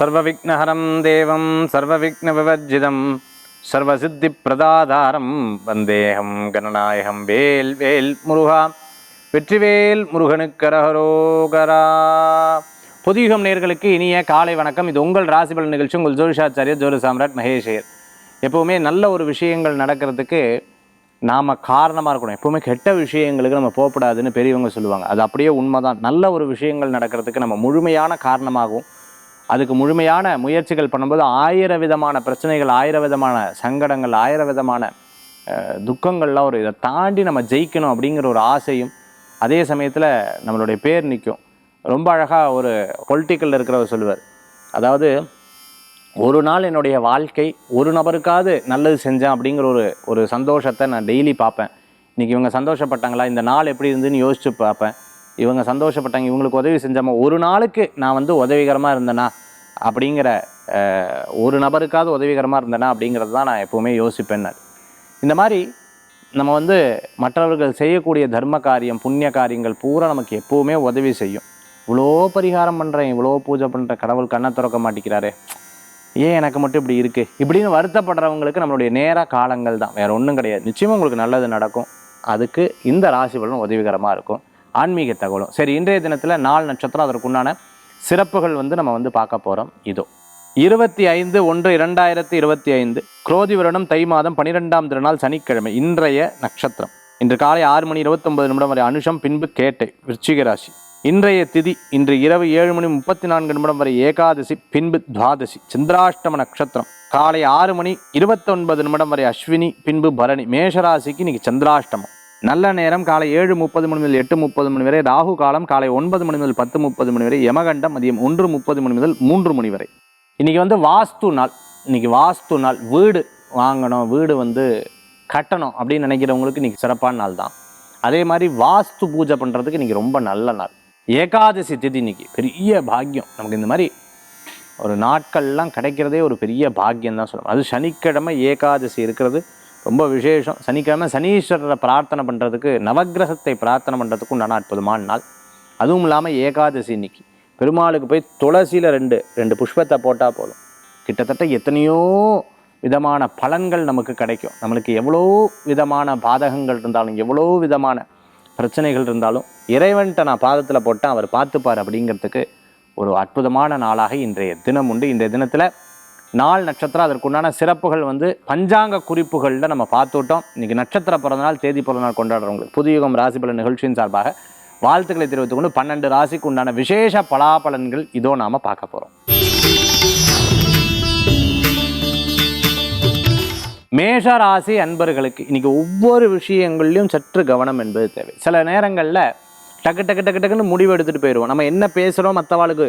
சர்வவிக்னஹரம் தேவம் சர்வவிக்ன விவர்ஜிதம் சர்வசித்திப்பிரதாதாரம் வந்தேகம் கணநாயகம் வேல் வேல் முருகா வெற்றிவேல் முருகனுக்கரகரோகரா பொதுயுகம் நேர்களுக்கு இனிய காலை வணக்கம். இது உங்கள் ராசிபலன் நிகழ்ச்சி உங்கள் ஜோதிஷாச்சாரிய ஜோதி சாம்ராட் மகேஷயர். எப்போவுமே நல்ல ஒரு விஷயங்கள் நடக்கிறதுக்கு நாம் காரணமாக இருக்கணும். எப்போவுமே கெட்ட விஷயங்களுக்கு நம்ம போகக்கூடாதுன்னு பெரியவங்க சொல்லுவாங்க. அது அப்படியே உண்மைதான். நல்ல ஒரு விஷயங்கள் நடக்கிறதுக்கு நம்ம முழுமையான காரணமாகவும் அதுக்கு முழுமையான முயற்சிகள் பண்ணும்போது ஆயிர விதமான பிரச்சனைகள் ஆயிர விதமான சங்கடங்கள் ஆயிர விதமான துக்கங்கள்லாம் ஒரு இதை தாண்டி நம்ம ஜெயிக்கணும் அப்படிங்கிற ஒரு ஆசையும் அதே சமயத்தில் நம்மளுடைய பேர் நிற்கும் ரொம்ப அழகாக ஒரு பொலிட்டிக்கலில் இருக்கிறவர் சொல்லுவார். அதாவது ஒரு நாள் என்னுடைய வாழ்க்கை ஒரு நபருக்காவது நல்லது செஞ்சேன் அப்படிங்கிற ஒரு ஒரு சந்தோஷத்தை நான் டெய்லி பார்ப்பேன். இன்றைக்கி இவங்க சந்தோஷப்பட்டாங்களா? இந்த நாள் எப்படி இருந்துன்னு யோசித்து பார்ப்பேன். இவங்க சந்தோஷப்பட்டாங்க இவங்களுக்கு உதவி செஞ்சாமல் ஒரு நாளுக்கு நான் வந்து உதவிகரமாக இருந்தேனா அப்படிங்கிற ஒரு நபருக்காவது உதவிகரமாக இருந்தேனா அப்படிங்கிறது தான் நான் எப்போவுமே யோசிப்பேன் இந்த மாதிரி நம்ம வந்து மற்றவர்கள் செய்யக்கூடிய தர்ம காரியம் புண்ணிய காரியங்கள் பூரா நமக்கு எப்போவுமே உதவி செய்யும். இவ்வளோ பரிகாரம் பண்ணுறேன் இவ்வளோ பூஜை பண்ணுறேன் கடவுள் கண்ணை திறக்க மாட்டேங்கிறாரே. ஏன் எனக்கு மட்டும் இப்படி இருக்குது இப்படின்னு வருத்தப்படுறவங்களுக்கு நம்மளுடைய நேர காலங்கள் தான். வேறு ஒன்றும் கிடையாது. நிச்சயமாக உங்களுக்கு நல்லது நடக்கும். அதுக்கு இந்த ராசி பலன் உதவிகரமாக இருக்கும். ஆன்மீக தகவலும். சரி இன்றைய தினத்தில் நாலு நட்சத்திரம் அதற்குண்டான சிறப்புகள் வந்து நம்ம வந்து பார்க்க போகிறோம் இதோ இருபத்தி ஐந்து ஒன்று இரண்டாயிரத்தி இருபத்தி ஐந்து குரோதி வருடம் தை மாதம் பனிரெண்டாம் திருநாள் சனிக்கிழமை இன்றைய நட்சத்திரம். இன்று காலை ஆறு மணி இருபத்தொன்பது நிமிடம் வரை அனுஷம் பின்பு கேட்டை விருச்சிக ராசி. இன்றைய திதி இன்று இரவு ஏழு மணி முப்பத்தி நான்கு நிமிடம் வரை ஏகாதசி பின்பு துவாதசி சந்திராஷ்டம நட்சத்திரம். காலை ஆறு மணி இருபத்தொன்பது நிமிடம் வரை அஸ்வினி பின்பு பரணி மேஷராசிக்கு இன்னைக்கு சந்திராஷ்டமம். நல்ல நேரம் காலை ஏழு முப்பது மணி முதல் எட்டு முப்பது மணி வரை ராகு காலம் காலை ஒன்பது மணி முதல் பத்து முப்பது மணி வரை யமகண்டம் மதியம் ஒன்று முப்பது மணி முதல் மூன்று மணி வரை. இன்றைக்கி வந்து வாஸ்து நாள். இன்னைக்கு வாஸ்து நாள். வீடு வாங்கணும் வீடு வந்து கட்டணும் அப்படின்னு நினைக்கிறவங்களுக்கு இன்னைக்கு சிறப்பான நாள் தான். அதே மாதிரி வாஸ்து பூஜை பண்ணுறதுக்கு இன்னைக்கு ரொம்ப நல்ல நாள். ஏகாதசி திதி இன்னைக்கு பெரிய பாக்கியம். நமக்கு இந்த மாதிரி ஒரு நாட்கள்லாம் கிடைக்கிறதே ஒரு பெரிய பாக்கியம் தான் சொல்லணும். அது சனிக்கிழமை ஏகாதசி இருக்கிறது. ரொம்ப விசேஷம். சனிக்கிழமை சனீஸ்வரரை பிரார்த்தனை பண்ணுறதுக்கு நவக்கிரகத்தை பிரார்த்தனை பண்ணுறதுக்கு உண்டான அற்புதமான நாள். அதுவும் இல்லாமல் ஏகாதசி இன்னைக்கு. பெருமாளுக்கு போய் துளசியில் ரெண்டு ரெண்டு புஷ்பத்தை போட்டால் போதும். கிட்டத்தட்ட எத்தனையோ விதமான பலன்கள் நமக்கு கிடைக்கும். நம்மளுக்கு எவ்வளோ விதமான பாதகங்கள் இருந்தாலும் எவ்வளோ விதமான பிரச்சனைகள் இருந்தாலும் இறைவன்கிட்ட நான் பாதத்தில் போட்டேன் அவர் பார்த்துப்பார் அப்படிங்கிறதுக்கு ஒரு அற்புதமான நாளாக இன்றைய தினம் உண்டு. இன்றைய தினத்தில் நாள் நட்சத்திரம் அதற்குண்டான சிறப்புகள் வந்து பஞ்சாங்க குறிப்புகளில் நம்ம பார்த்துட்டோம். இன்றைக்கி நட்சத்திர பிறந்தநாள் தேதி பிறந்தநாள் கொண்டாடுறவங்களுக்கு புதுயுகம் ராசிபலன் நிகழ்ச்சியின் சார்பாக வாழ்த்துக்களை தெரிவித்துக் கொண்டு பன்னெண்டு ராசிக்கு உண்டான விசேஷ பலாபலன்கள் இதோ நாம பார்க்க போகிறோம் மேஷ ராசி அன்பர்களுக்கு இன்னைக்கு ஒவ்வொரு விஷயங்கள்லையும் சற்று கவனம் என்பது தேவை. சில நேரங்களில் டக்கு டக்கு டக்கு டக்குன்னு முடிவு எடுத்துகிட்டு போயிடுவோம். நம்ம என்ன பேசுகிறோம் மற்றவாளுக்கு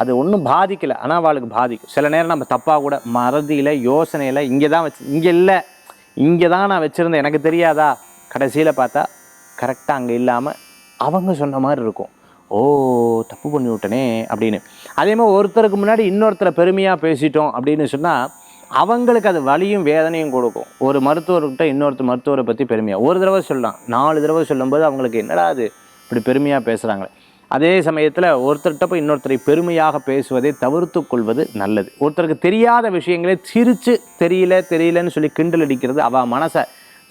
அது ஒன்றும் பாதிக்கலை. ஆனால் அவளுக்கு பாதிக்கும். சில நேரம் நம்ம தப்பாக கூட மறதியில் யோசனையில் இங்கே தான் வச்சு இங்கே இல்லை. இங்கே தான் நான் வச்சுருந்தேன். எனக்கு தெரியாதா? கடைசியில் பார்த்தா கரெக்டாக அங்கே இல்லாமல் அவங்க சொன்ன மாதிரி இருக்கும். ஓ தப்பு பண்ணி விட்டனே அப்படின்னு. அதே மாதிரி ஒருத்தருக்கு முன்னாடி இன்னொருத்தரை பெருமையாக பேசிட்டோம் அப்படின்னு சொன்னால் அவங்களுக்கு அது வலியும் வேதனையும் கொடுக்கும். ஒரு மருத்துவர்கிட்ட இன்னொருத்தர் மருத்துவரை பற்றி பெருமையாக ஒரு தடவை சொல்லலாம். நாலு தடவை சொல்லும்போது அவங்களுக்கு என்னடா அது இப்படி பெருமையாக பேசுகிறாங்களே அதே சமயத்தில் ஒருத்தர்கிட்ட போய் இன்னொருத்தரை பெருமையாக பேசுவதை தவிர்த்து கொள்வது நல்லது. ஒருத்தருக்கு தெரியாத விஷயங்களே சிரித்து தெரியல தெரியலன்னு சொல்லி கிண்டல் அடிக்கிறது அவள் மனசை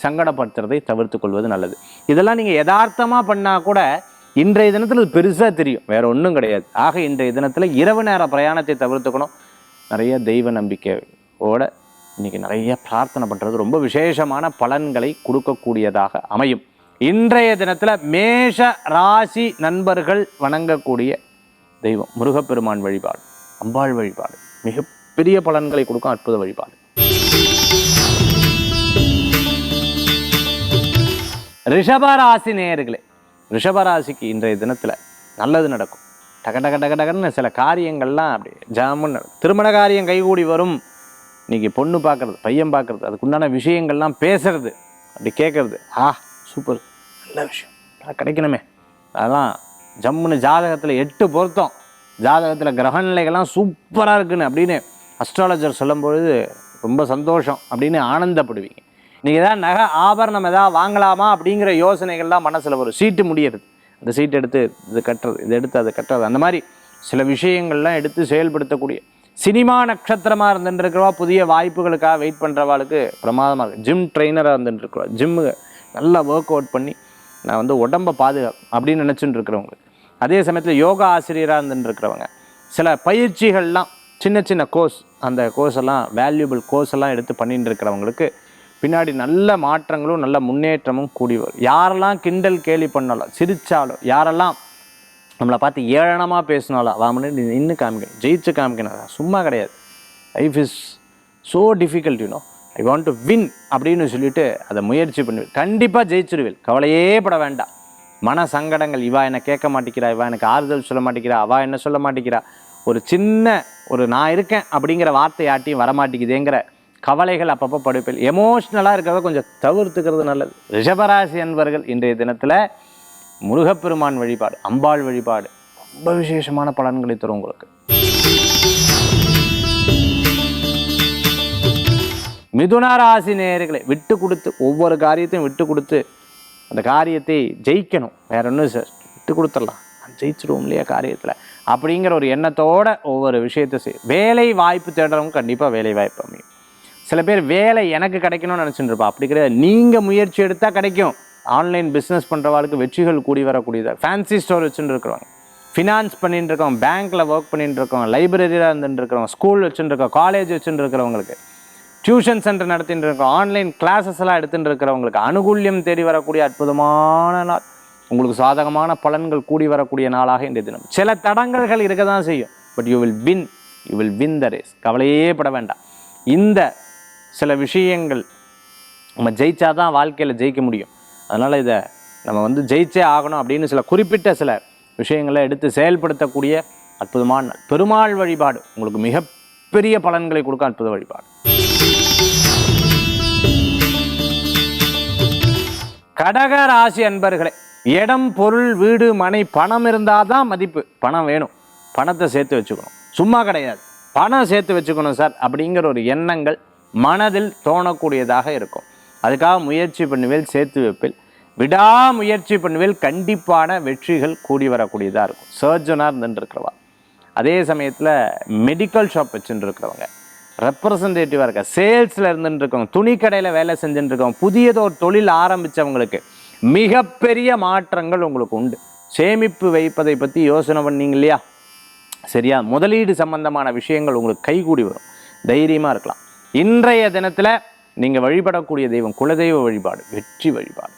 சங்கடப்படுத்துறதை தவிர்த்து கொள்வது நல்லது. இதெல்லாம் நீங்கள் யதார்த்தமாக பண்ணால் கூட இன்றைய தினத்தில் பெருசாக தெரியும். வேற ஒன்றும் கிடையாது. ஆக இன்றைய தினத்தில் இரவு நேர பிரயாணத்தை தவிர்த்துக்கணும். நிறைய தெய்வ நம்பிக்கையோட இன்னைக்கு நிறைய பிரார்த்தனை பண்ணுறது ரொம்ப விசேஷமான பலன்களை கொடுக்கக்கூடியதாக அமையும். இன்றைய தினத்தில் மேஷ ராசி நண்பர்கள் வணங்கக்கூடிய தெய்வம் முருகப்பெருமான் வழிபாடு அம்பாள் வழிபாடு மிகப்பெரிய பலன்களை கொடுக்கும் அற்புத வழிபாடு. ரிஷபராசி நேயர்களே ரிஷபராசிக்கு இன்றைய தினத்தில் நல்லது நடக்கும். டக டக டக டகன்னு சில காரியங்கள்லாம் அப்படி ஜாமுன்னு நடக்கும். திருமண காரியம் கைகூடி வரும். இன்னைக்கு பொண்ணு பார்க்கறது பையன் பார்க்கறது அதுக்குண்டான விஷயங்கள்லாம் பேசுறது அப்படி கேட்கறது ஆ சூப்பர் நல்ல விஷயம். கிடைக்கணுமே. அதெல்லாம் ஜம்முன்னு ஜாதகத்தில் எட்டு பொருத்தம். ஜாதகத்தில் கிரக நிலைகள்லாம் சூப்பராக இருக்குன்னு அப்படின்னு அஸ்ட்ராலஜர் சொல்லும்பொழுது ரொம்ப சந்தோஷம் அப்படின்னு ஆனந்தப்படுவீங்க. நீங்கள் ஏதாவது நகை ஆபரணம் ஏதாவது வாங்கலாமா அப்படிங்கிற யோசனைகள்லாம் மனசில் வரும். சீட்டு முடியறது. அந்த சீட்டு எடுத்து இது கட்டுறது இது எடுத்து அதை கட்டுறது. அந்த மாதிரி சில விஷயங்கள்லாம் எடுத்து செயல்படுத்தக்கூடிய சினிமா நட்சத்திரமாக இருந்துருக்கிறவா புதிய வாய்ப்புகளுக்காக வெயிட் பண்ணுறவாளுக்கு பிரமாதமாக இருக்குது ஜிம் ட்ரெயினராக இருந்துட்டுருக்குறோம் ஜிம்மு நல்லா ஒர்க் அவுட் பண்ணி நான் வந்து உடம்பை பாதுகா அப்படின்னு நினச்சிட்டு இருக்கிறவங்களுக்கு அதே சமயத்தில் யோகா ஆசிரியராக இருந்துருக்கிறவங்க சில பயிற்சிகள்லாம் சின்ன சின்ன கோர்ஸ் அந்த கோர்ஸ் எல்லாம் வேல்யூபிள் கோர்ஸ் எல்லாம் எடுத்து பண்ணிட்டு இருக்கிறவங்களுக்கு பின்னாடி நல்ல மாற்றங்களும் நல்ல முன்னேற்றமும் கூடி வரும். யாரெல்லாம் கிண்டல் கேலி பண்ணாலும் சிரித்தாலோ யாரெல்லாம் நம்மளை பார்த்து ஏளனமாக பேசினாலும் வாமனு நின்று காமிக்கணும் ஜெயிச்சு காமிக்கணும். சும்மா கிடையாது. Life is so difficult you know I want to win அப்படின்னு சொல்லிட்டு அதை முயற்சி பண்ணுவேன் கண்டிப்பாக ஜெயிச்சிருவேன். கவலையே பட வேண்டாம். மன சங்கடங்கள் இவா என்னை கேட்க மாட்டேங்கிறா இவா எனக்கு ஆறுதல் சொல்ல மாட்டேங்கிறா அவா என்ன சொல்ல மாட்டேங்கிறா. ஒரு சின்ன ஒரு நான் இருக்கேன் அப்படிங்கிற வார்த்தையாட்டியும் வரமாட்டேங்குதுங்கிற கவலைகள் அப்பப்போ படுப்பில் எமோஷ்னலாக இருக்கிறத கொஞ்சம் தவிர்த்துக்கிறது நல்லது. ரிஷபராசி அன்பர்கள் இன்றைய தினத்தில் முருகப்பெருமான் வழிபாடு அம்பாள் வழிபாடு ரொம்ப விசேஷமான பலன்களை தரும் உங்களுக்கு. மிதுனராசி ராசி நேயர்களை விட்டு கொடுத்து ஒவ்வொரு காரியத்தையும் விட்டு கொடுத்து அந்த காரியத்தை ஜெயிக்கணும். வேற ஒன்றும் சார் விட்டு கொடுத்துடலாம். ஜெயிச்சிடுவோம் இல்லையா காரியத்தில்? அப்படிங்கிற ஒரு எண்ணத்தோட ஒவ்வொரு விஷயத்தை செய். வேலை வாய்ப்பு தேடுறவங்க கண்டிப்பாக வேலை வாய்ப்பு அமையும். சில பேர் வேலை எனக்கு கிடைக்கணும்னு நினச்சிட்டு இருப்பா. அப்படி கிடையாது. நீங்கள் முயற்சி எடுத்தால் கிடைக்கும். ஆன்லைன் பிஸ்னஸ் பண்ணுறவாளுக்கு வெற்றிகள் கூடி வரக்கூடியதாக ஃபேன்சி ஸ்டோர் வச்சுட்டு இருக்கிறவங்க. ஃபினான்ஸ் பண்ணிட்டு இருக்கோம் பேங்க்கில் ஒர்க் பண்ணிட்டு இருக்கோம் லைப்ரரியில் இருந்துட்டு இருக்கிறவங்க ஸ்கூல் வச்சுட்டு இருக்கோம் காலேஜ் வச்சுட்டு இருக்கிறவங்களுக்கு டியூஷன் சென்டர் நடத்திட்டு இருக்கோம் ஆன்லைன் கிளாஸஸ் எல்லாம் எடுத்துட்டு இருக்கிறவங்களுக்கு அனுகூல்யம் தேடி வரக்கூடிய அற்புதமான நாள். உங்களுக்கு சாதகமான பலன்கள் கூடி வரக்கூடிய நாளாக இன்றைய தினம். சில தடங்கல்கள் இருக்க தான் செய்யும். But you will win you will win the race கவலையே பட வேண்டாம். இந்த சில விஷயங்கள் நம்ம ஜெயிச்சாதான் வாழ்க்கையில் ஜெயிக்க முடியும். அதனால் இதை நம்ம வந்து ஜெயிச்சே ஆகணும் அப்படின்னு சில குறிப்பிட்ட சில விஷயங்களை எடுத்து செயல்படுத்தக்கூடிய அற்புதமான பெருமாள் வழிபாடு உங்களுக்கு மிகப்பெரிய பலன்களை கொடுக்க அற்புத வழிபாடு. கடக ராசி அன்பர்களே இடம் பொருள் வீடு மனை பணம் இருந்தால் தான் மதிப்பு. பணம் வேணும். பணத்தை சேர்த்து வச்சுக்கணும். சும்மா கிடையாது. பணம் சேர்த்து வச்சுக்கணும் சார் அப்படிங்கிற ஒரு எண்ணங்கள் மனதில் தோணக்கூடியதாக இருக்கும். அதுக்காக முயற்சி பண்ணுவேல் சேர்த்து வைப்பில். விடாமுயற்சி பண்ணுவேல் கண்டிப்பான வெற்றிகள் கூடி வரக்கூடியதாக இருக்கும். சர்ஜனாக இருந்துட்டு இருக்கிறவா. அதே சமயத்தில் மெடிக்கல் ஷாப் வச்சுட்டு இருக்கிறவங்க. ரெப்ரசன்டேட்டிவாக இருக்க? சேல்ஸில் இருந்துட்டு இருக்கவங்க துணி கடையில் வேலை செஞ்சுட்டு இருக்கவங்க புதியதொரு தொழில் ஆரம்பித்தவங்களுக்கு மிகப்பெரிய மாற்றங்கள் உங்களுக்கு உண்டு. சேமிப்பு வைப்பதை பற்றி யோசனை பண்ணீங்க இல்லையா? சரியா? முதலீடு சம்பந்தமான விஷயங்கள் உங்களுக்கு கைகூடி வரும். தைரியமாக இருக்கலாம். இன்றைய தினத்தில் நீங்கள் வழிபடக்கூடிய தெய்வம் குலதெய்வ வழிபாடு வெற்றி வழிபாடு.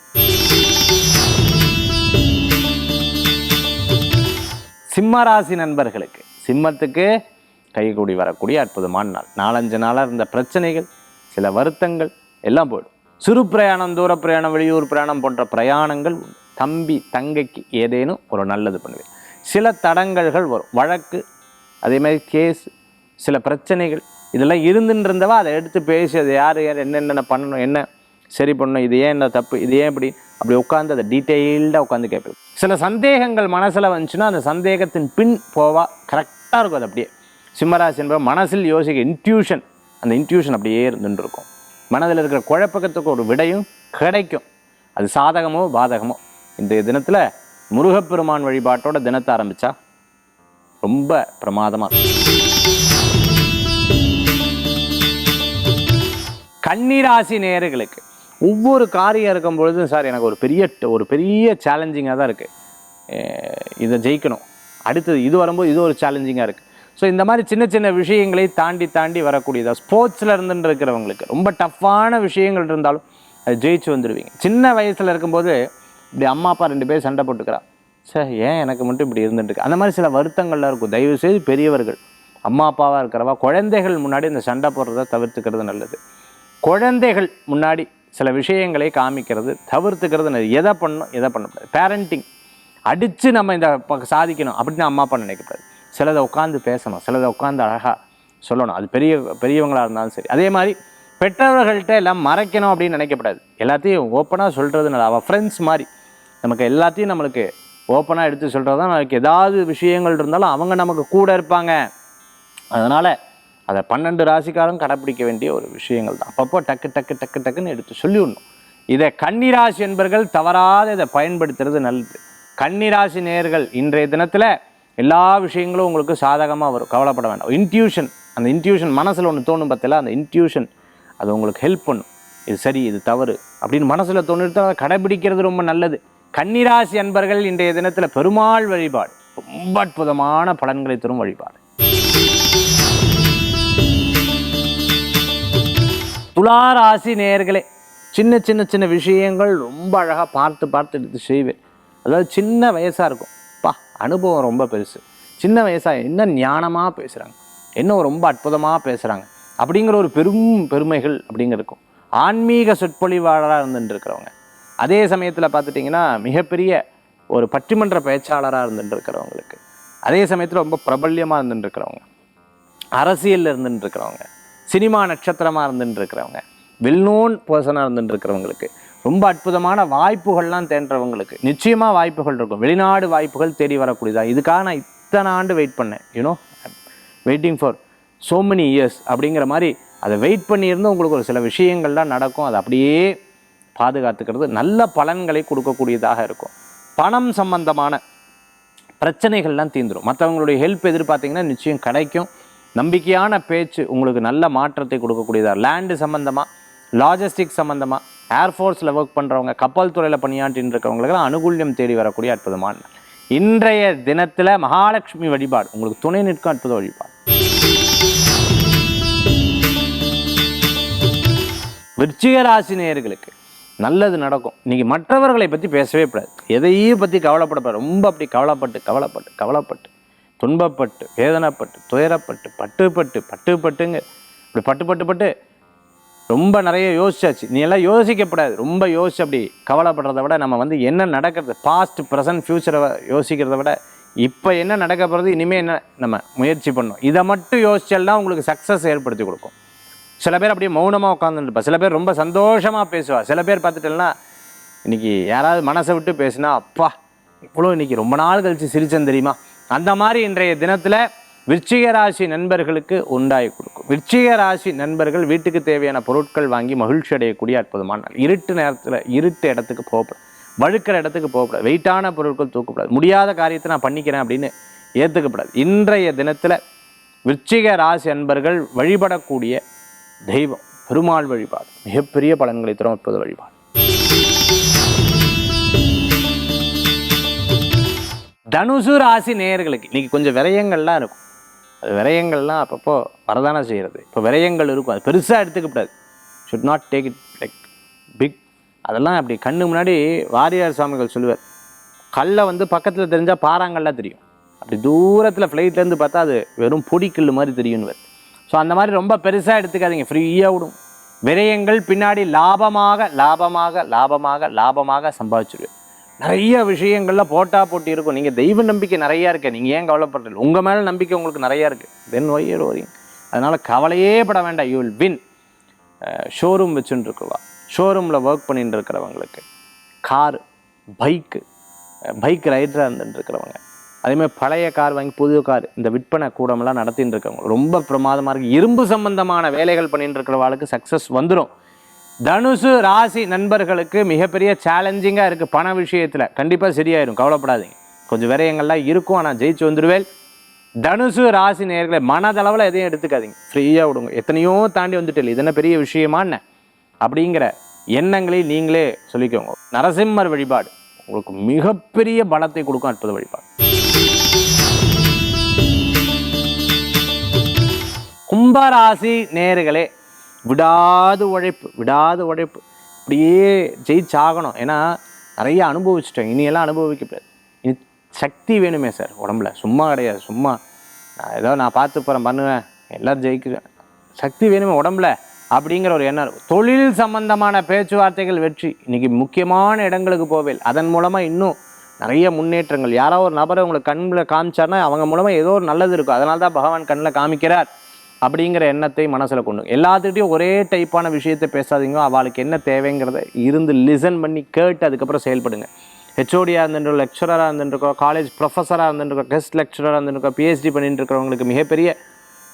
சிம்மராசி நண்பர்களுக்கு சிம்மத்துக்கு கைகூடி வரக்கூடிய அற்புதமான நாள். நாலஞ்சு நாளாக இருந்த பிரச்சனைகள் சில வருத்தங்கள் எல்லாம் போயிடும். சிறு பிரயாணம் தூர பிரயாணம் வெளியூர் பிரயாணம் போன்ற பிரயாணங்கள் தம்பி தங்கைக்கு ஏதேனும் ஒரு நல்லது பண்ணுவேன். சில தடங்கல்கள் வரும். வழக்கு அதே மாதிரி கேஸ் சில பிரச்சனைகள் இதெல்லாம் இருந்துன்னு இருந்தவா அதை எடுத்து பேசி அதை யார் யார் என்னென்ன பண்ணணும் என்ன சரி பண்ணணும் இது ஏன் என்ன தப்பு இது ஏன் இப்படி? அப்படி உட்காந்து அதை டீட்டெயில்டாக உட்காந்து கேட்பேன். சில சந்தேகங்கள் மனசில் வந்துச்சுன்னா அந்த சந்தேகத்தின் பின் போவா கரெக்டாக இருக்கும் அது அப்படியே. சிம்மராசி என்பது மனசில் யோசிக்க இன்ட்யூஷன் அந்த இன்ட்யூஷன் அப்படியே இருந்துட்டு இருக்கும் மனதில் இருக்கிற குழப்பக்கத்துக்கு ஒரு விடையும் கிடைக்கும். அது சாதகமோ பாதகமோ. இந்த தினத்தில் முருகப்பெருமான் வழிபாட்டோட தினத்தை ஆரம்பித்தா ரொம்ப பிரமாதமாக கன்னிராசி நேர்களுக்கு ஒவ்வொரு காரியம் இருக்கும் பொழுதும் சார் எனக்கு ஒரு பெரிய ஒரு பெரிய சேலஞ்சிங்காக தான் இருக்குது இதை ஜெயிக்கணும். அடுத்தது இது வரும்போது இது ஒரு சேலஞ்சிங்காக இருக்குது ஸோ இந்த மாதிரி சின்ன சின்ன விஷயங்களை தாண்டி தாண்டி வரக்கூடியதா? ஸ்போர்ட்ஸில் இருந்துட்டு இருக்கிறவங்களுக்கு ரொம்ப டஃப்பான விஷயங்கள் இருந்தாலும் அது ஜெயிச்சு வந்துடுவீங்க சின்ன வயசில் இருக்கும்போது இப்படி அம்மா அப்பா ரெண்டு பேரும் சண்டை போட்டுக்கிறா சார் ஏன் எனக்கு மட்டும் இப்படி இருந்துட்டுருக்கு அந்த மாதிரி சில வருத்தங்கள்லாம் இருக்கும். தயவு செய்து பெரியவர்கள் அம்மா அப்பாவாக இருக்கிறவா குழந்தைகள் முன்னாடி இந்த சண்டை போடுறத தவிர்த்துக்கிறது நல்லது. குழந்தைகள் முன்னாடி சில விஷயங்களை காமிக்கிறது தவிர்த்துக்கிறது நல்லது. எதை பண்ணணும்? எதை பண்ணக்கூடாது? பேரண்டிங் அடித்து நம்ம இந்த சாதிக்கணும். அப்படின்னு அம்மா அப்பா நினைக்கக்கூடாது. சிலதை உட்காந்து பேசணும் சிலதை உட்காந்து அழகாக சொல்லணும். அது பெரிய பெரியவங்களாக இருந்தாலும் சரி. அதே மாதிரி பெற்றவர்கள்ட்ட எல்லாம் மறைக்கணும் அப்படின்னு நினைக்கப்படாது. எல்லாத்தையும் ஓப்பனாக சொல்கிறது நல்லா அவள் ஃப்ரெண்ட்ஸ் மாதிரி. நமக்கு எல்லாத்தையும் நம்மளுக்கு ஓப்பனாக எடுத்து சொல்கிறது தான் நமக்கு ஏதாவது விஷயங்கள் இருந்தாலும் அவங்க நமக்கு கூட இருப்பாங்க. அதனால் அதை பன்னெண்டு ராசிக்காரும் கடைப்பிடிக்க வேண்டிய ஒரு விஷயங்கள் தான். அப்பப்போ டக்கு டக்கு டக்கு டக்குன்னு எடுத்து சொல்லிவிடணும் இதை கன்னிராசி என்பர்கள் தவறாத இதை பயன்படுத்துறது நல்லது. கன்னிராசி நேர்கள் இன்றைய தினத்தில் எல்லா விஷயங்களும் உங்களுக்கு சாதகமாக வரும். கவலைப்பட வேண்டாம். இன்ட்யூஷன் அந்த இன்ட்யூஷன் மனசில் ஒன்று தோணும் பார்த்தல அந்த இன்ட்யூஷன் அது உங்களுக்கு ஹெல்ப் பண்ணும். இது சரி இது தவறு அப்படின்னு மனசில் தோணுட்டு அதை கடைபிடிக்கிறது ரொம்ப நல்லது. கன்னிராசி அன்பர்கள் இன்றைய தினத்தில் பெருமாள் வழிபாடு. ரொம்ப அற்புதமான பலன்களை தரும் வழிபாடு. துளாராசி நேயர்களே சின்ன சின்ன சின்ன விஷயங்கள் ரொம்ப அழகாக பார்த்து பார்த்து எடுத்து செய்வேன். அதாவது சின்ன வயசாக இருக்கும். அனுபவம் ரொம்ப பெருசு. சின்ன வயசாக என்ன ஞானமாக பேசுகிறாங்க என்ன ரொம்ப அற்புதமாக பேசுகிறாங்க அப்படிங்கிற ஒரு பெரும் பெருமைகள் அப்படிங்க இருக்கும். ஆன்மீக சொற்பொழிவாளராக இருந்துட்டு இருக்கிறவங்க. அதே சமயத்தில் பார்த்துட்டிங்கன்னா மிகப்பெரிய ஒரு பட்டிமன்ற பேச்சாளராக இருந்துட்டு இருக்கிறவங்களுக்கு. அதே சமயத்தில் ரொம்ப பிரபல்யமாக இருந்துட்டு இருக்கிறவங்க. அரசியலில் இருந்துட்டு இருக்கிறவங்க. சினிமா நட்சத்திரமாக இருந்துட்டு இருக்கிறவங்க. வெல்நோன் பர்சனாக இருந்துட்டு இருக்கிறவங்களுக்கு. ரொம்ப அற்புதமான வாய்ப்புகள்லாம் தேன்றவங்களுக்கு. நிச்சயமாக வாய்ப்புகள் இருக்கும். வெளிநாடு வாய்ப்புகள் தேடி வரக்கூடியதாக இதுக்காக நான் இத்தனை ஆண்டு வெயிட் பண்ணேன். You know waiting for so many years அப்படிங்கிற மாதிரி அதை வெயிட் பண்ணியிருந்து உங்களுக்கு ஒரு சில விஷயங்கள்லாம் நடக்கும். அதை அப்படியே பாதுகாத்துக்கிறது நல்ல பலன்களை கொடுக்கக்கூடியதாக இருக்கும். பணம் சம்பந்தமான பிரச்சனைகள்லாம் தீந்துடும் மற்றவங்களுடைய ஹெல்ப் எதிர்பார்த்தீங்கன்னா நிச்சயம் கிடைக்கும். நம்பிக்கையான பேச்சு உங்களுக்கு நல்ல மாற்றத்தை கொடுக்கக்கூடியதாக லேண்டு சம்மந்தமாக லாஜிஸ்டிக் சம்மந்தமாக ஏர்ஃபோர்ஸில் ஒர்க் பண்ணுறவங்க கப்பல் துறையில் பணியாற்றின்னு இருக்கவங்களுக்கெல்லாம் அனுகூல்யம் தேடி வரக்கூடிய அற்புதமான இன்றைய தினத்தில் மகாலட்சுமி வழிபாடு உங்களுக்கு துணை நிற்கும் அற்புத வழிபாடு. விருச்சிக ராசி நேயர்களுக்கு நல்லது நடக்கும். இன்றைக்கி மற்றவர்களை பற்றி பேசவே கூடாது. எதையும் பற்றி கவலைப்படப்பட ரொம்ப அப்படி கவலைப்பட்டு கவலைப்பட்டு கவலைப்பட்டு துன்பப்பட்டு வேதனைப்பட்டு துயரப்பட்டு பட்டுப்பட்டு பட்டுப்பட்டுங்க. இப்படி பட்டு பட்டு பட்டு ரொம்ப நிறைய யோசிச்சாச்சு. நீ எல்லாம் யோசிக்கப்படாது. ரொம்ப யோசிச்சு அப்படி கவலைப்படுறத விட நம்ம வந்து என்ன நடக்கிறது? பாஸ்ட் ப்ரெசன்ட் ஃப்யூச்சரை யோசிக்கிறத விட இப்போ என்ன நடக்க போகிறது இனிமேல் என்ன நம்ம முயற்சி பண்ணோம் இதை மட்டும் யோசிச்சல்னா உங்களுக்கு சக்ஸஸ் ஏற்படுத்தி கொடுக்கும். சில பேர் அப்படியே மௌனமாக உட்காந்துருப்பா சில பேர் ரொம்ப சந்தோஷமாக பேசுவா சில பேர் பார்த்துட்டேன்னா இன்றைக்கி யாராவது மனசை விட்டு பேசுனா அப்பா இவ்வளோ இன்றைக்கி ரொம்ப நாள் கழிச்சு சிரிச்சேன் தெரியுமா? அந்த மாதிரி இன்றைய தினத்தில் விருச்சிக ராசி நண்பர்களுக்கு உண்டாகி கொடுக்கும். விருச்சிக ராசி நண்பர்கள் வீட்டுக்கு தேவையான பொருட்கள் வாங்கி மகிழ்ச்சி அடையக்கூடிய அற்புதமான நாள். இருட்டு நேரத்தில் இருட்டு இடத்துக்கு போகக்கூடாது. வழுக்கிற இடத்துக்கு போகக்கூடாது. வெயிட்டான பொருட்கள் தூக்கக்கூடாது. முடியாத காரியத்தை நான் பண்ணிக்கிறேன் அப்படின்னு ஏற்றுக்கப்படாது இன்றைய தினத்தில் விருச்சிக ராசி அன்பர்கள் வழிபடக்கூடிய தெய்வம் பெருமாள் வழிபாடு. மிகப்பெரிய பலன்களை தரும் அற்புத வழிபாடு. தனுசு ராசி நேயர்களுக்கு இன்னைக்கு கொஞ்சம் விரயங்கள்லாம் இருக்கும். அது விரயங்கள்லாம் அப்பப்போ வரதானே செய்கிறது. இப்போ விரயங்கள் இருக்கும். அது பெருசாக எடுத்துக்கப்படாது. Should not take it like big அதெல்லாம் அப்படி கண்ணு முன்னாடி வாரியார் சுவாமிகள் சொல்லுவார். கல்லை வந்து பக்கத்தில் தெரிஞ்சால் பாறாங்கல்லாம் தெரியும். அப்படி தூரத்தில் ஃப்ளைட்லேருந்து பார்த்தா அது வெறும் பொடிக்கல் மாதிரி தெரியும்னு ஸோ அந்த மாதிரி ரொம்ப பெருசாக எடுத்துக்காதீங்க. ஃப்ரீயாக விடும். விரயங்கள் பின்னாடி லாபமாக லாபமாக லாபமாக லாபமாக சம்பாதிச்சிருவேன் நிறைய விஷயங்கள்ல போட்டா போட்டி இருக்கும். நீங்கள் தெய்வ நம்பிக்கை நிறையா இருக்கு. நீங்கள் ஏன் கவலைப்படுறது உங்கள் மேலே நம்பிக்கை உங்களுக்கு நிறையா இருக்குது தென் ஒய்யர் வரீங்க அதனால் கவலையே பட வேண்டாம். யூ வில் வின் ஷோரூம் வச்சுட்டுருக்குவா ஷோரூமில் ஒர்க் பண்ணிட்டு இருக்கிறவங்களுக்கு காரு பைக்கு பைக் ரைடராக இருந்துட்டு இருக்கிறவங்க. அதேமாதிரி பழைய கார் வாங்கி புது கார் இந்த விற்பனை கூடமெல்லாம் நடத்திட்டு இருக்கவங்க. ரொம்ப பிரமாதமாக இருக்குது இரும்பு சம்பந்தமான வேலைகள் பண்ணிட்டு இருக்கிறவாளுக்கு சக்ஸஸ் வந்துடும் தனுசு ராசி நண்பர்களுக்கு மிகப்பெரிய சேலஞ்சிங்காக இருக்குது பண விஷயத்தில். கண்டிப்பாக சரியாயிடும் கவலைப்படாதீங்க. கொஞ்சம் விரயங்கள்லாம் இருக்கும் ஆனால் ஜெயிச்சு வந்துடுவேன் தனுசு ராசி நேர்களை மனதளவில் எதையும் எடுத்துக்காதீங்க. ஃப்ரீயாக விடுங்க. எத்தனையோ தாண்டி வந்துட்டு இல்லை இது என்ன பெரிய விஷயமா என்ன? அப்படிங்கிற எண்ணங்களை நீங்களே சொல்லிக்கோங்க. நரசிம்மர் வழிபாடு உங்களுக்கு மிகப்பெரிய பலத்தை கொடுக்கும் அற்புத வழிபாடு. கும்பராசி நேர்களே விடாது உழைப்பு விடாது உழைப்பு. இப்படியே ஜெயிச்சாகணும். ஏன்னா நிறைய அனுபவிச்சிட்டோம் இனியெல்லாம் அனுபவிக்கப்படாது இனி சக்தி வேணுமே சார் உடம்புல. சும்மா கிடையாது சும்மா. நான் ஏதோ நான் பார்த்து போகிறேன் பண்ணுவேன். எல்லோரும் ஜெயிக்கிறேன் சக்தி வேணுமே உடம்புல அப்படிங்கிற ஒரு எண்ணம். தொழில் சம்பந்தமான பேச்சுவார்த்தைகள் வெற்றி. இன்றைக்கி முக்கியமான இடங்களுக்கு போவேல். அதன் மூலமாக இன்னும் நிறைய முன்னேற்றங்கள். யாரோ ஒரு நபரை உங்களுக்கு கண்ணில் காமிச்சார்னா அவங்க மூலமாக ஏதோ ஒரு நல்லது இருக்கும். அதனால தான் பகவான் கண்ணில் காமிக்கிறார். அப்படிங்கிற எண்ணத்தை மனசில் கொண்டு எல்லாத்துக்கிட்டையும் ஒரே டைப்பான விஷயத்தை பேசாதீங்க. அவளுக்கு என்ன தேவைங்கிறத இருந்து லிசன் பண்ணி கேட்டு அதுக்கப்புறம் செயல்படுங்க. ஹெச்ஓடியாக இருந்துருக்கோம் லெக்சராக இருந்துருக்கோம் காலேஜ் ப்ரொஃபஸராக இருந்துருக்கோம் கெஸ்ட் லெக்சராக இருந்துருக்கோம் பிஹெச்டி பண்ணிட்டு இருக்கிறவங்களுக்கு மிகப்பெரிய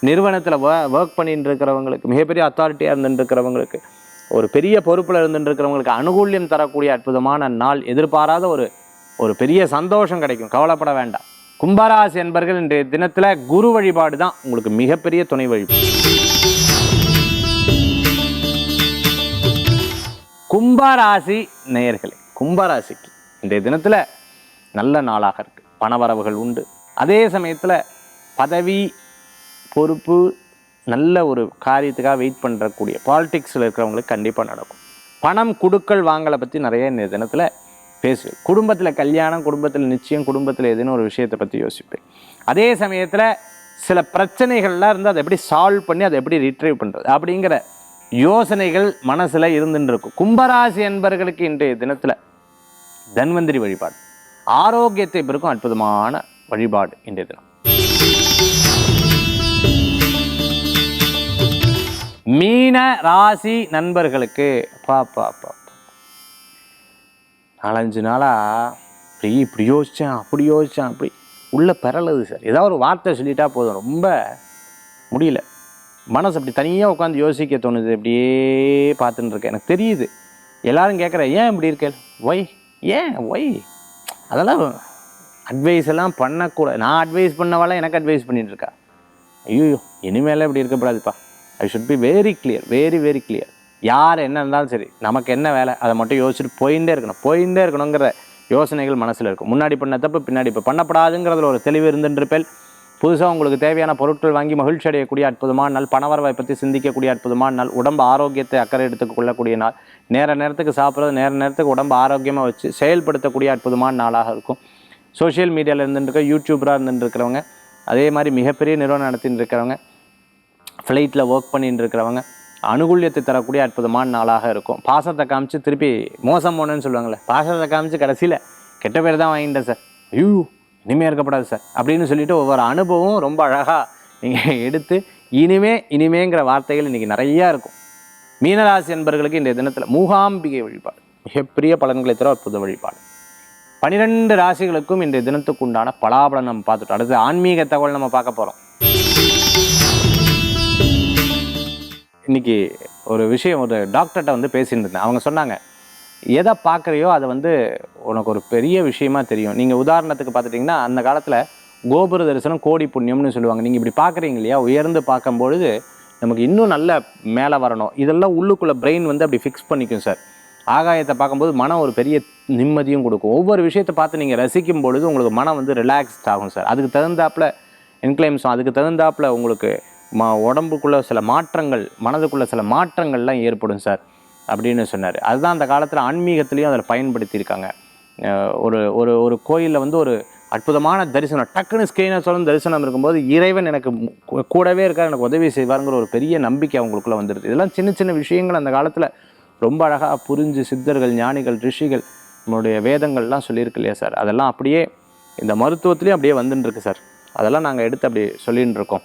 நிறுவனத்தில் ஒர்க் பண்ணிட்டு இருக்கிறவங்களுக்கு மிகப்பெரிய அத்தாரிட்டியாக இருந்துருக்கிறவங்களுக்கு ஒரு பெரிய பொறுப்பில் இருந்துருக்கிறவங்களுக்கு அனுகூல்யம் தரக்கூடிய அற்புதமான நாள் எதிர்பாராத ஒரு ஒரு பெரிய சந்தோஷம் கிடைக்கும். கவலைப்பட வேண்டாம். கும்பராசி என்பர்கள் இன்றைய தினத்தில் குரு வழிபாடு தான் உங்களுக்கு மிகப்பெரிய துணை வழிபாடு கும்பராசி நேயர்களே கும்பராசிக்கு இன்றைய தினத்தில் நல்ல நாளாக இருக்குது பணவரவுகள் உண்டு. அதே சமயத்தில் பதவி பொறுப்பு நல்ல ஒரு காரியத்துக்காக வெயிட் பண்ணுறக்கூடிய பாலிடிக்ஸில் இருக்கிறவங்களுக்கு கண்டிப்பாக நடக்கும். பணம் கொடுக்கல் வாங்கலை பற்றி நிறைய இந்த தினத்தில் பேசு. குடும்பத்தில் கல்யாணம் குடும்பத்தில் நிச்சயம் குடும்பத்தில் எதுன்னு ஒரு விஷயத்தை பற்றி யோசிப்பேன். அதே சமயத்தில் சில பிரச்சனைகள்லாம் இருந்து அதை எப்படி சால்வ் பண்ணி அதை எப்படி ரிட்ரைவ் பண்ணுறது அப்படிங்கிற யோசனைகள் மனசில் இருந்துட்டு இருக்கும் கும்பராசி என்பர்களுக்கு இன்றைய தினத்தில் தன்வந்திரி வழிபாடு. ஆரோக்கியத்தை பெருக்கும் அற்புதமான வழிபாடு இன்றைய தினம். மீன ராசி நண்பர்களுக்கு பா பா பா. நாலஞ்சு நாளாக இப்படி இப்படி யோசித்தேன் அப்படி யோசித்தேன் அப்படி உள்ளே பெறலுது சார் ஏதாவது ஒரு வார்த்தை சொல்லிட்டா போதும். ரொம்ப முடியல. மனசு அப்படி தனியாக உட்காந்து யோசிக்க தோணுது. அப்படியே பார்த்துட்டு இருக்கேன். எனக்கு தெரியுது. எல்லோரும் கேட்குற ஏன் இப்படி இருக்க? ஒய் ஏன்? ஒய் அதெல்லாம் அட்வைஸ் எல்லாம் பண்ணக்கூடாது நான் அட்வைஸ் பண்ணவால எனக்கு அட்வைஸ் பண்ணிகிட்டு இருக்கா? ஐயோ இனிமேலாம் இப்படி இருக்கக்கூடாதுப்பா I should be very clear very very clear யார் என்ன இருந்தாலும் சரி நமக்கு என்ன வேலை அதை மட்டும் யோசிச்சுட்டு போயிட்டே இருக்கணும். போயிட்டே இருக்கணுங்கிற யோசனைகள் மனசில் இருக்கும். முன்னாடி பண்ண தப்பு பின்னாடி இப்போ பண்ணப்படாதுங்கிறதுல ஒரு தெளிவு இருந்துருப்பேன் புதுசாக உங்களுக்கு தேவையான பொருட்கள் வாங்கி மகிழ்ச்சி அடையக்கூடிய அற்புதமான நாள் பணவரவை பற்றி சிந்திக்கக்கூடிய அற்புதமான நாள் உடம்பு ஆரோக்கியத்தை அக்கறை எடுத்து கொள்ளக்கூடிய நாள் நேர நேரத்துக்கு சாப்பிட்றது நேர நேரத்துக்கு உடம்பு ஆரோக்கியமாக வச்சு செயல்படுத்தக்கூடிய அற்புதமான நாளாக இருக்கும். சோஷியல் மீடியாவில் இருந்துட்டு யூடியூபராக இருந்துருக்கிறவங்க அதே மாதிரி மிகப்பெரிய நிறுவனம் நடத்தின்னு இருக்கிறவங்க ஃப்ளைட்டில் ஒர்க் பண்ணிட்டு இருக்கிறவங்க அனுகூல்யத்தை தரக்கூடிய அற்புதமான நாளாக இருக்கும். பாசத்தை காமிச்சு திருப்பி மோசம் போனேன்னு சொல்லுவாங்கள்ல பாசத்தை காமிச்சு கடைசியில் கெட்ட பேர் தான் வாங்கிட்டேன் சார். ஐயோ இனிமே இருக்கப்படாது சார். அப்படின்னு சொல்லிட்டு ஒவ்வொரு அனுபவம் ரொம்ப அழகாக நீங்கள் எடுத்து இனிமே இனிமேங்கிற வார்த்தைகள் இன்றைக்கி நிறையா இருக்கும். மீனராசி என்பர்களுக்கு இன்றைய தினத்தில் மூகாம்பிகை வழிபாடு மிகப்பெரிய பலன்களை தர அற்புத வழிபாடு. பனிரெண்டு ராசிகளுக்கும் இன்றைய தினத்துக்கு உண்டான பலாபலன் நம்ம பார்த்துட்டோம் அடுத்து ஆன்மீக தகவல் நம்ம பார்க்க போகிறோம் இன்னைக்கு ஒரு விஷயம் ஒரு டாக்டர்கிட்ட வந்து பேசிட்டு இருந்தேன் அவங்க சொன்னாங்க எதை பார்க்குறியோ அதை வந்து உனக்கு ஒரு பெரிய விஷயமா தெரியும். நீங்கள் உதாரணத்துக்கு பார்த்துட்டிங்கன்னா அந்த காலத்தில் கோபுர தரிசனம் கோடி புண்ணியம்னு சொல்லுவாங்க. நீங்கள் இப்படி பார்க்குறீங்க இல்லையா? உயர்ந்து பார்க்கும்பொழுது நமக்கு இன்னும் நல்ல மேலே வரணும். இதெல்லாம் உள்ளுக்குள்ளே பிரெயின் வந்து அப்படி ஃபிக்ஸ் பண்ணிக்கும் சார் ஆகாயத்தை பார்க்கும்போது மனம் ஒரு பெரிய நிம்மதியும் கொடுக்கும். ஒவ்வொரு விஷயத்தை பார்த்து நீங்கள் ரசிக்கும் பொழுது உங்களுக்கு மனம் வந்து ரிலாக்ஸ்ட் ஆகும் சார் அதுக்கு தகுந்தாப்புல என்க்ளைம்ஸும் அதுக்கு தகுந்தாப்புல உங்களுக்கு மா உடம்புக்குள்ளே சில மாற்றங்கள் மனதுக்குள்ளே சில மாற்றங்கள்லாம் ஏற்படும் சார் அப்படின்னு சொன்னார். அதுதான் அந்த காலத்தில் ஆன்மீகத்துலேயும் அதில் பயன்படுத்தியிருக்காங்க. ஒரு ஒரு ஒரு கோயிலில் வந்து ஒரு அற்புதமான தரிசனம் டக்குன்னு ஸ்கிரீனை சொல்லும் தரிசனம் இருக்கும்போது இறைவன் எனக்கு கூடவே இருக்கார் எனக்கு உதவி செய்வாருங்கிற ஒரு பெரிய நம்பிக்கை அவங்களுக்குள்ள வந்துடுது இதெல்லாம் சின்ன சின்ன விஷயங்கள் அந்த காலத்தில் ரொம்ப அழகாக புரிஞ்சு சித்தர்கள் ஞானிகள் ரிஷிகள் நம்மளுடைய வேதங்கள்லாம் சொல்லியிருக்கு இல்லையா சார்? அதெல்லாம் அப்படியே இந்த மருத்துவத்துலேயும் அப்படியே வந்துட்டுருக்கு சார். அதெல்லாம் நாங்கள் எடுத்து அப்படி சொல்லின்னு இருக்கோம்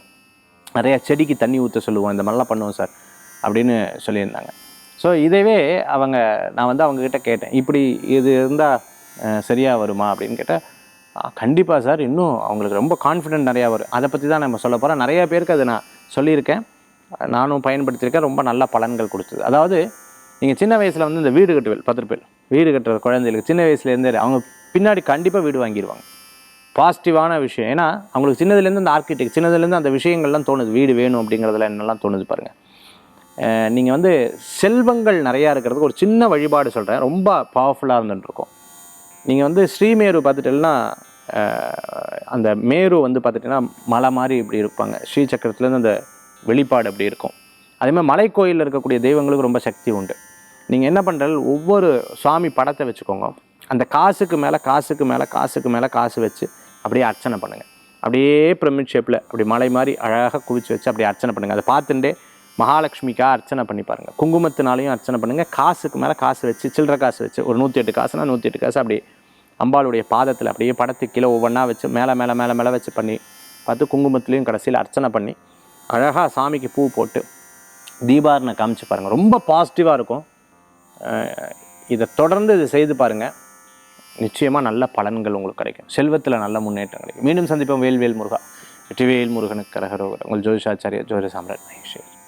நிறையா செடிக்கு தண்ணி ஊற்ற சொல்லுவோம் இந்த மாதிரிலாம் பண்ணுவோம் சார் அப்படின்னு சொல்லியிருந்தாங்க. ஸோ இதவே அவங்க நான் வந்து அவங்கக்கிட்ட கேட்டேன் இப்படி இது இருந்தால் சரியாக வருமா அப்படின்னு கேட்டால் கண்டிப்பாக சார் இன்னும் அவங்களுக்கு ரொம்ப கான்ஃபிடென்ட் நிறையா வரும். அதை பற்றி தான் நம்ம சொல்ல போகிறோம் நிறையா பேருக்கு அதை நான் சொல்லியிருக்கேன். நானும் பயன்படுத்தியிருக்கேன். ரொம்ப நல்ல பலன்கள் கொடுத்தது. அதாவது நீங்கள் சின்ன வயசில் வந்து இந்த வீடு கட்டுவேல் பத்திரப்பேல் வீடு கட்டுற குழந்தைகளுக்கு சின்ன வயசுலேருந்தே அவங்க பின்னாடி கண்டிப்பாக வீடு வாங்கிடுவாங்க பாசிட்டிவான விஷயம். ஏன்னா அவங்களுக்கு சின்னதுலேருந்து அந்த ஆர்கிடெக்ட் சின்னதுலேருந்து அந்த விஷயங்கள்லாம் தோணுது. வீடு வேணும் அப்படிங்கிறதுல என்னெல்லாம் தோணுது பாருங்கள் நீங்கள் வந்து செல்வங்கள் நிறையா இருக்கிறதுக்கு ஒரு சின்ன வழிபாடு சொல்கிறேன் ரொம்ப பவர்ஃபுல்லாக இருந்துட்டுருக்கும். நீங்கள் வந்து ஸ்ரீமேரு பார்த்துட்டீங்கன்னா அந்த மேரு வந்து பார்த்துட்டிங்கன்னா மலை மாதிரி இப்படி இருப்பாங்க. ஸ்ரீ சக்கரத்துலேருந்து அந்த வெளிப்பாடு அப்படி இருக்கும். அதேமாதிரி மலைக்கோயிலில் இருக்கக்கூடிய தெய்வங்களுக்கு ரொம்ப சக்தி உண்டு. நீங்கள் என்ன பண்ணுறது ஒவ்வொரு சுவாமி படத்தை வச்சுக்கோங்க. அந்த காசுக்கு மேலே காசுக்கு மேலே காசுக்கு மேலே காசு வச்சு அப்படியே அர்ச்சனை பண்ணுங்கள் அப்படியே பிரமிட் ஷேப்பில் அப்படி மலை மாதிரி அழகாக குவிச்சு வச்சு அப்படியே அர்ச்சனை பண்ணுங்கள் அதை பார்த்துட்டு மகாலட்சுமிக்காக அர்ச்சனை பண்ணி பாருங்கள் குங்குமத்தினாலையும் அர்ச்சனை பண்ணுங்கள் காசுக்கு மேலே காசு வச்சு சில்லற காசு வச்சு ஒரு நூற்றி எட்டு காசுனா நூற்றி எட்டு காசு அப்படியே அம்பாளுடைய பாதத்தில் அப்படியே படத்துக்கு கீழே ஒவ்வொன்றா வச்சு மேலே மேலே மேலே மேலே வச்சு பண்ணி பார்த்து குங்குமத்துலேயும் கடைசியில் அர்ச்சனை பண்ணி அழகாக சாமிக்கு பூ போட்டு தீபாரனை காமிச்சு பாருங்கள் ரொம்ப பாசிட்டிவாக இருக்கும். இதை தொடர்ந்து இதை செய்து பாருங்கள் நிச்சயமாக நல்ல பலன்கள் உங்களுக்கு கிடைக்கும். செல்வத்தில் நல்ல முன்னேற்றம் கிடைக்கும். மீண்டும் சந்திப்போம். வேல்வேல் முருகா. வெற்றிவேல் முருகனுக்கு கரகரோகர். உங்கள் ஜோதிஷாச்சாரியா ஜோதி சாம்ராட் மகேஷ்